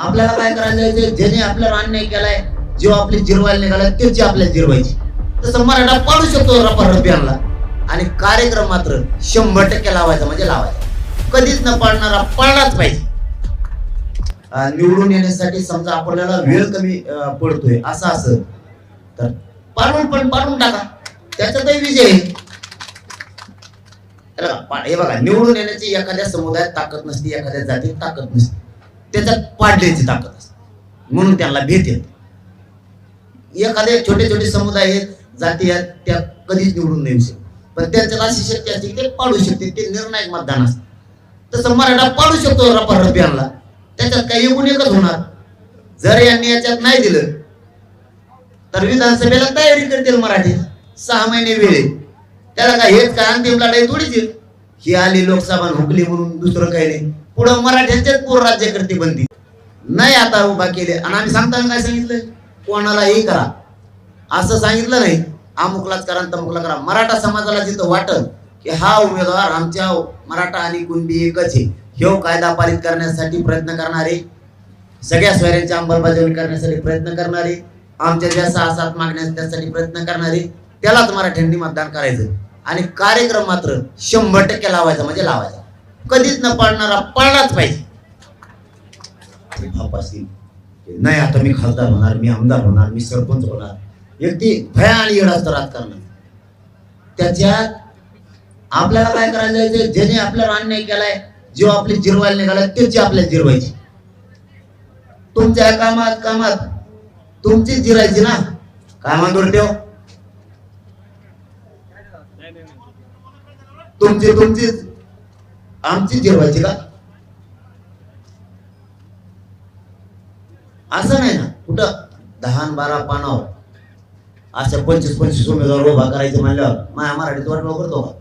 आपल्याला काय करायचं? ज्याने आपल्याला अन्याय केलाय जो आपली जिरवायला निघालाय त्याची आपल्याला जिरवायची. तसं मराठा पाडू शकतो रपा रब्याला आणि कार्यक्रम मात्र शंभर टक्के लावायचा म्हणजे लावायचा. कधीच न पाडणारा पाळलाच पाहिजे. निवडून येण्यासाठी समजा आपल्याला वेळ कमी पडतोय असं असं. तर पाडून पण पाडून टाका. त्याच्यातही विजय आहे. हे बघा निवडून येण्याची एखाद्या समुदायात ताकद नसते एखाद्या जातीत ताकद नसते. त्याच्यात पाडण्याची ताकद असते. म्हणून त्यांना भेट येते. एखादे छोटे छोटे समुदाय आहेत जाती आहेत त्या कधीच निवडून नाही शकत पण त्यांच्यात अशी शक्ती असते की ते पाडू शकते ते निर्णायक मतदान असते. तसं मराठा पाडू शकतो रपारप यांना. त्याच्यात काही एकूण एकच होणार. जर यांनी याच्यात नाही दिलं तर विधानसभेला तयारी करतील मराठी. सहा महिने वेळे त्याला काय हेच काय अंतिम लढाई थोडीच येईल ही आली लोकसभा हुकली म्हणून दुसरं काही नाही. पुढं मराठ्यांचेच पूर्ण राज्यकर्ते बंदी. नाही आता उभा केले. आणि आम्ही सांगताना काय सांगितलं कोणालाही करा. असं सांगितलं नाही. अमुकलाच करा तमुकला करा. मराठा समाजाला जिथं वाटल की हा उमेदवार आमच्या मराठा आणि कुणबी एकच आहे. ह्यो कायदा पारित करण्यासाठी प्रयत्न करणारे सगळ्या स्वयंची अंमलबजावणी करण्यासाठी प्रयत्न करणारे आमच्या ज्या सहा सात मागण्या त्यासाठी प्रयत्न करणारे त्यालाच मराठ्यांनी मतदान करायचं. आणि कार्यक्रम मात्र शंभर टक्के लावायचा म्हणजे लावायचा. कधीच न पाळणारा पाळलाच पाहिजे. नाही आता मी खासदार होणार मी आमदार होणार मी सरपंच होणार. अगदी भया आणि येड राजकारण त्याच्यात आपल्याला काय करायचं ज्याने आपल्याला अन्याय केलाय जो आपली जिरवायला निघालाय त्याची आपल्याला जिरवायची. तुमच्या कामात कामात तुमचीच जिरायची ना. काय म्हणतो ठेव. तुमची तुमची. आमची जेवायची का? असं नाही ना. कुठं? दहा बारा पानावर. अशा पंचवीस पंचवीस उमेदवार उभा करायचे म्हणल्यावर माया मराठीत वाटलं करतो. का